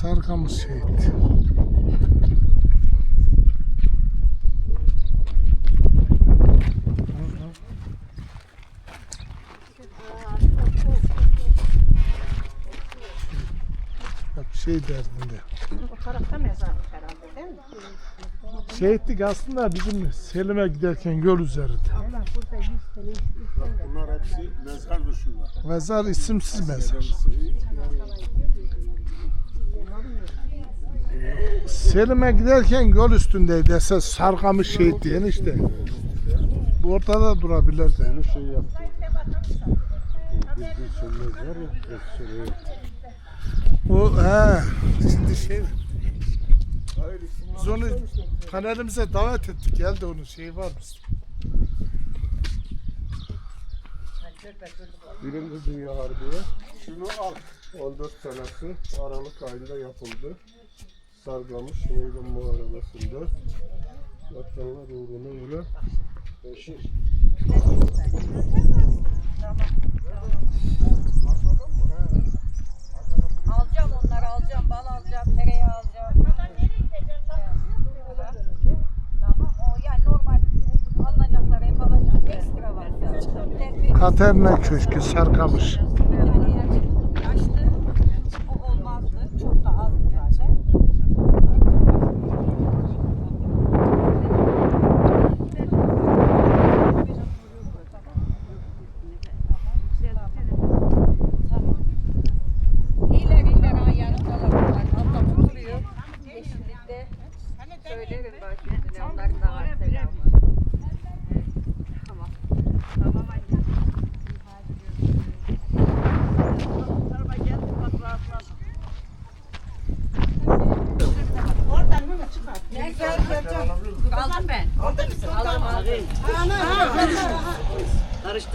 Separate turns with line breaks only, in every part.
Sarıkamış şehit. Bak şey derdinde.
O tarafta mezarlık herhalde değil mi?
Şehitlik aslında bizim Selim'e giderken yol üzerinde.
Allah burada 100 sene, 100 sene.
Bunlar hepsi mezar dışında.
Mezar isimsiz mezar. Selim'e giderken yol üstündeydi esas Sarkamış şehit diyen işte. Bu ortada durabilirdi.
Bunu şey yaptı. Bu bildiğin sönmez var ya. evet, şöyle yaptı.
O he şimdi şey biz onu panelimize davet ettik geldi onun şeyi var bizde.
Birinci Dünya Harbi'ye şunu al. 14 senesi Aralık ayında yapıldı. Sargamış Meydan Muharebesi'nde. Vatanlar uğruna öyle beşir.
Alacağım onları alacağım. Bal alacağım, tereyağı alacağım. Tamam o yani normal alınacakları hep alacağım. Ekstra var
Katerina Köşkü Sarkamış.
yani eğer yaşlı o olmazdı. Çok da azdı zaten. İyiler iyiler ha yanımdalar bunlar. Ablam oturuyor. Yeşillikte. Söylerim bak şimdi onların da var selamı. Evet, Tamam. Tamam anne.
Oradan mı çıkar?
Aldım ben. Aldım aldım.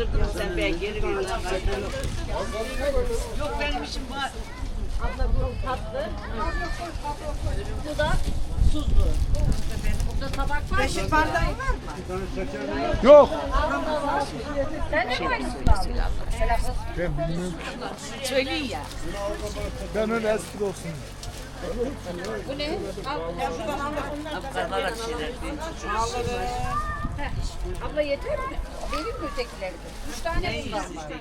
Karıştırdım sen ben geri ver lan kardeşim. Yok benim işim var.
Abla bu tatlı. Bu da tuzlu. Burada tabak var mı? Beşik bardağı var mı?
Yok
Sen ne koymuşsun abla?
ben bilmiyorum ki.
Söyleyin ya.
Ben öyle espri olsun.
Bu ne? Al.
Şeyler.
Heh. Abla yeter mi? Benim mi ötekileri? de? Üç tane bundan var.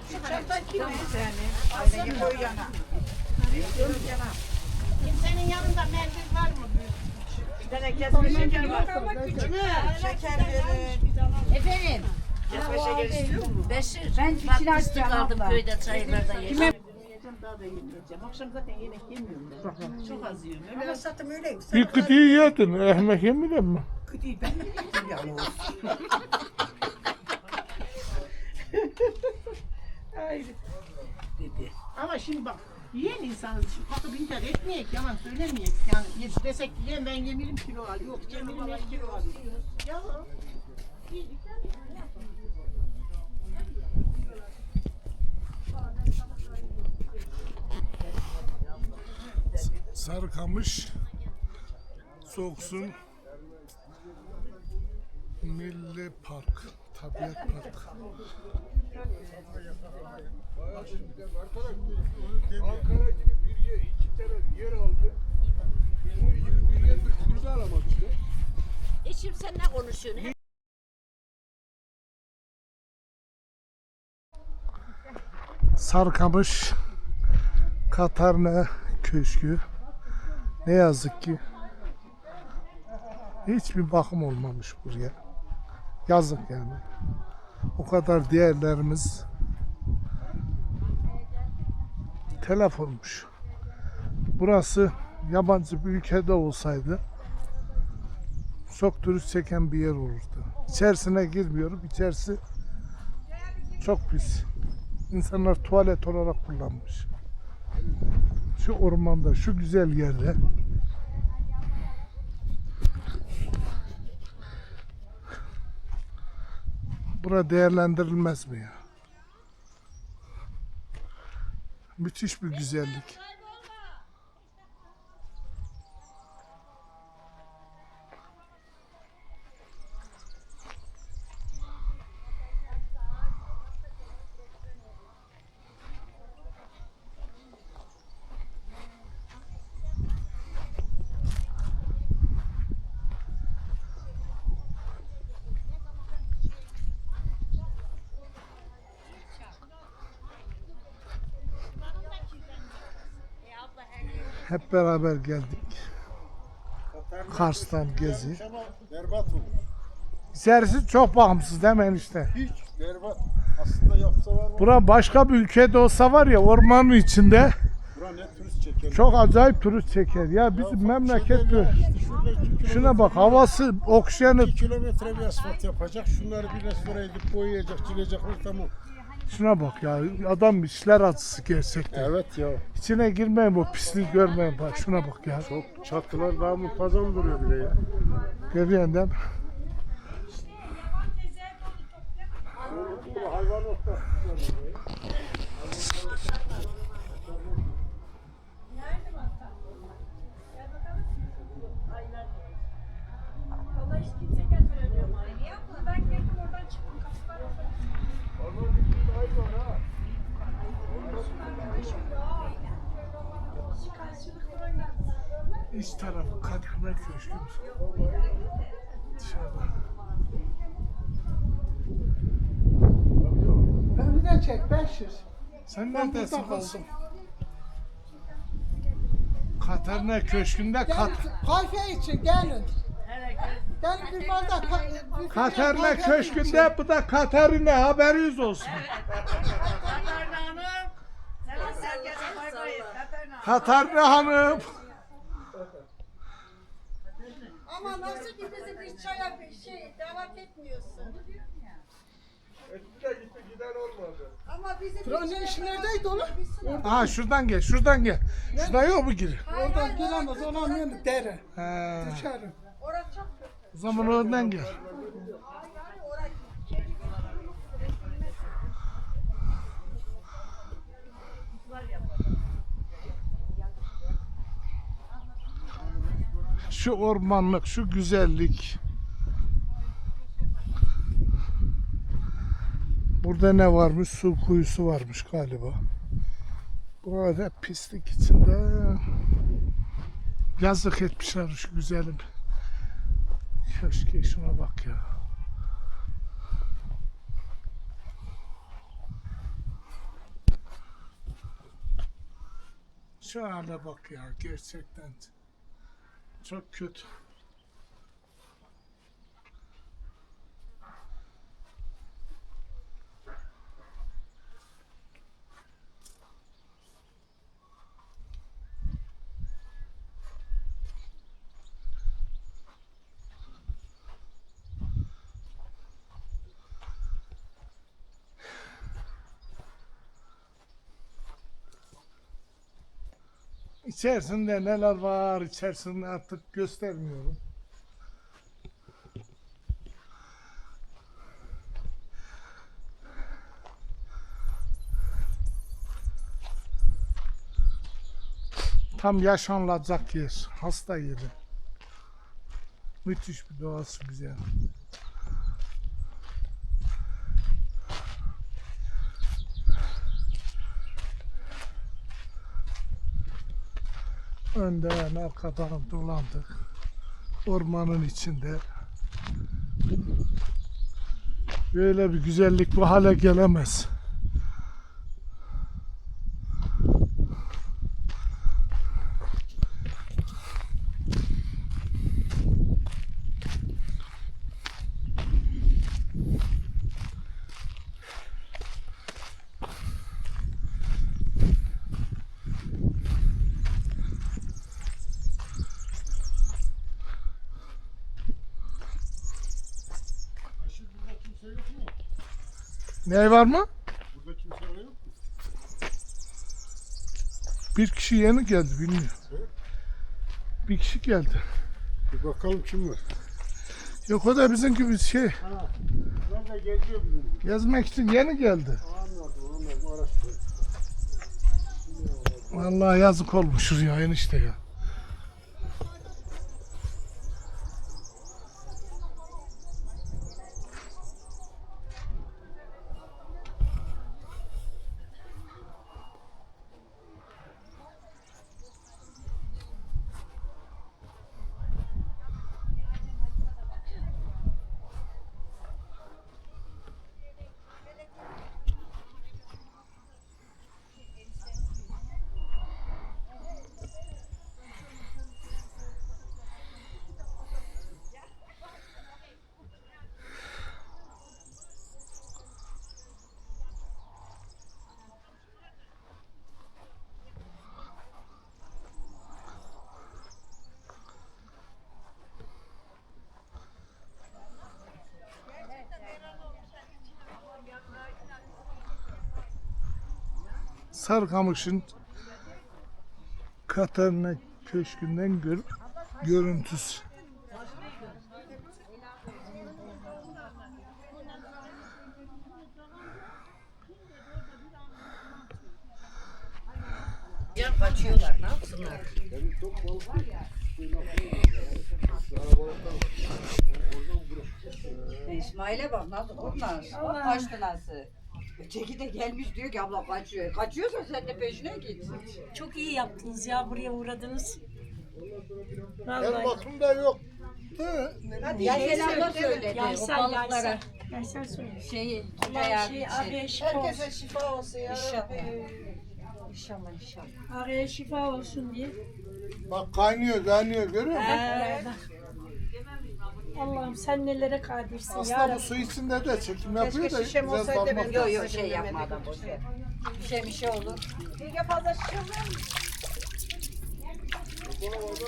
Kimsenin yanında mendil var mı?
Efendim?
Kesme şeker istiyor mu?
Beşir. Ben bir şeyler
Fıstık aldım köyde çayırlarda yedim.
Daha da yemeyeceğim. Akşam zaten yemek yemiyorum ben.
Çok az yiyorum. Öyle
Ama satım öyle.
Bir kıtıyı yedin. Ekmek yemedin mi?
Kıdıyı ben de yedim
dedi.
Ama şimdi bak yiyen insanız. Şimdi kalkıp inkar etmeyek, yalan söylemeyek. Yani ye- desek ki yem ben yemirim kilo al. Yok yemirim beş kilo al. Yalan.
Sarıkamış Soğuksun Milli Park Tabiat Park
Eşim sen ne konuşuyorsun?
Sarkamış Katarna Köşkü. Ne yazık ki Hiçbir bakım olmamış buraya. Yazık yani O kadar değerlerimiz Telef olmuş Burası yabancı bir ülkede olsaydı çok turist çeken bir yer olurdu. İçerisine girmiyorum. İçerisi çok pis. İnsanlar tuvalet olarak kullanmış. Şu ormanda, şu güzel yerde. Bura değerlendirilmez mi ya? Müthiş bir güzellik. Hep beraber geldik. Kars'tan gezi.
Berbat.
İçerisi çok bağımsız değil mi enişte?
Hiç berbat. Aslında yapsalar var.
Bura başka bir ülkede olsa var ya ormanın içinde
Bura ne turist çeker.
çok acayip turist çeker. Ya bizim memleket böyle. Şuna bak havası, oksijeni
2 kilometre bir asfalt yapacak. Şunları bir restore edip boyayacak, çilecekler tamam.
Şuna bak ya adam işler acısı gerçekten.
Evet ya.
İçine girmeyin bu pisliği görmeyin bak şuna bak ya.
Çok çatılar daha muntazam duruyor bile ya.
Görüyorsun değil mi? İç tarafı Kadirme Köşkü. Dışarıda.
Beni de çek 500.
Sen
Ben
neredesin kızım? Katarina Köşkü'nde kat
kahve için gelin. Gelin bir bardak ka- bir fincan
Katarina
kahve
Köşkü'nde bu da Katarina haberiniz olsun. Katarina Hanım.
Ama nasıl ki bizi bir çaya bir şey davet etmiyorsun.
Giden olmadı.
Ama bizi Proje işi neredeydi oğlum?
Aha şuradan gel, şuradan gel. Şuradan yok mu gir?
Oradan gelemez, olan yanı dere.
He.
Dışarı.
O zaman oradan gel. Şu ormanlık, şu güzellik. Burada ne varmış? Su kuyusu varmış galiba. Burada pislik içinde. Yazık etmişler şu güzelim. Keşke şuna bak ya. Şu hale bak ya gerçekten. Çok kötü. İçerisinde neler var içerisinde artık göstermiyorum. Tam yaşanılacak yer. Hasta yeri. Müthiş bir doğası güzel. Önden arkadan dolandık. Ormanın içinde. Böyle bir güzellik bu hale gelemez. Ne var mı?
Burada kimse yok mu?
Bir kişi yeni geldi bilmiyorum. Bir kişi geldi.
Bir bakalım kim var.
Yok o da bizim gibi şey
Ben de geziyor bizim.
gezmek için yeni geldi.
Anladım anladım araştır.
Vallahi yazık olmuşuz ya enişte ya. Sarıkamış'ın Katarina Köşkü'nden gör, görüntüsü.
Ya kaçıyorlar ne yapsınlar?
İsmail'e bak nasıl kurnaz. Bak kaçtı nasıl. Öteki de gelmiş diyor ki abla kaçıyor. Kaçıyorsa sen de peşine git.
Çok iyi yaptınız ya buraya uğradınız. Vallahi.
bakım da yok.
Yasemin abla söyledi. O
Yaysel,
balıklara
Yaysel. Yaysel söyle.
şeyi
Her
tutmaya
şey araya şifa olsun.
şifa olsun ya.
İnşallah. İnşallah inşallah.
Araya şifa olsun diye.
Bak kaynıyor kaynıyor görüyor musun?
Ee, bak. Allah'ım sen nelere kadirsin ya
Aslında bu
Rabbi.
su içinde de çekim yapıyor da
şişem
biraz
olsaydı ben
dalmak
de-
Yok yok şey yapma adam boş ver. Bir şey bir şey olur.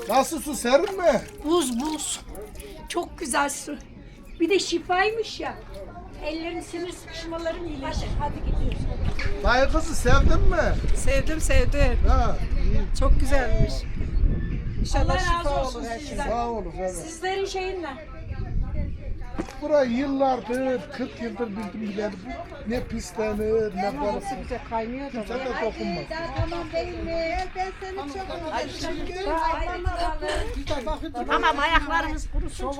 Nasıl su serin mi?
Buz buz. Çok güzel su. Bir de şifaymış ya. Ellerin sinir sıkışmaların iyileşir. Hadi gidiyoruz.
Dayı kızı sevdin mi?
Sevdim sevdim.
Ha,
Çok güzelmiş.
Allah
İnşallah
razı
şifa
olsun
olur her şey.
sizden.
sağ olun. Evet.
Sizlerin şeyinle.
Burayı yıllardır, 40 yıldır bildim bileli. Ne pislenir, ne balık.
Güzel kaynıyor da.
Kimse de dokunmaz.
Tamam ayaklarımız kurusun.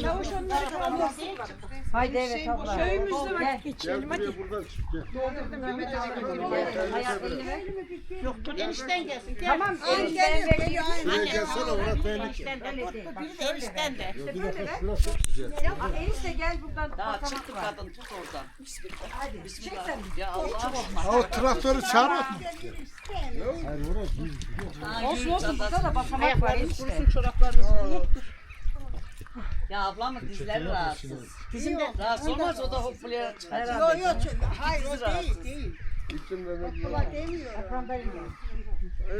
Çavuş onları kalmasın.
Haydi evet abla.
Köyümüzde
Gel.
vakit geçirelim hadi.
Hayat elini ver.
Yoktur enişten gelsin. Gel.
Tamam elinden veriyor.
Buraya gelsene orada tehlike.
Enişten de. Bir de enişten de.
Aa, Enişte gel buradan
Daha
basamak
çıktı kadın tut oradan. Bismillah.
Hadi
Bismillah.
çek sen.
Ya Allah
o traktörü çağırak mı?
Olsun olsun burada da basamak var enişte.
kurusun çoraplarımız yoktur.
Ya ablamın dizleri rahatsız. Dizim de rahatsız olmaz o da hoplaya çıkacak.
Yok yok. Hayır o değil değil.
İçimden
Efendim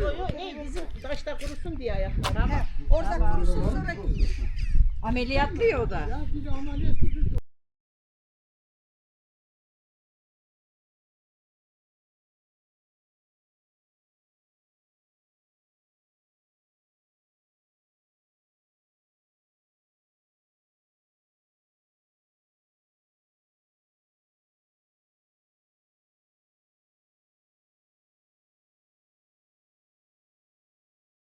Yok yok değil bizim taşta kurusun diye ayaklar.
Orada kurusun sonra Ameliyatlıyor o da.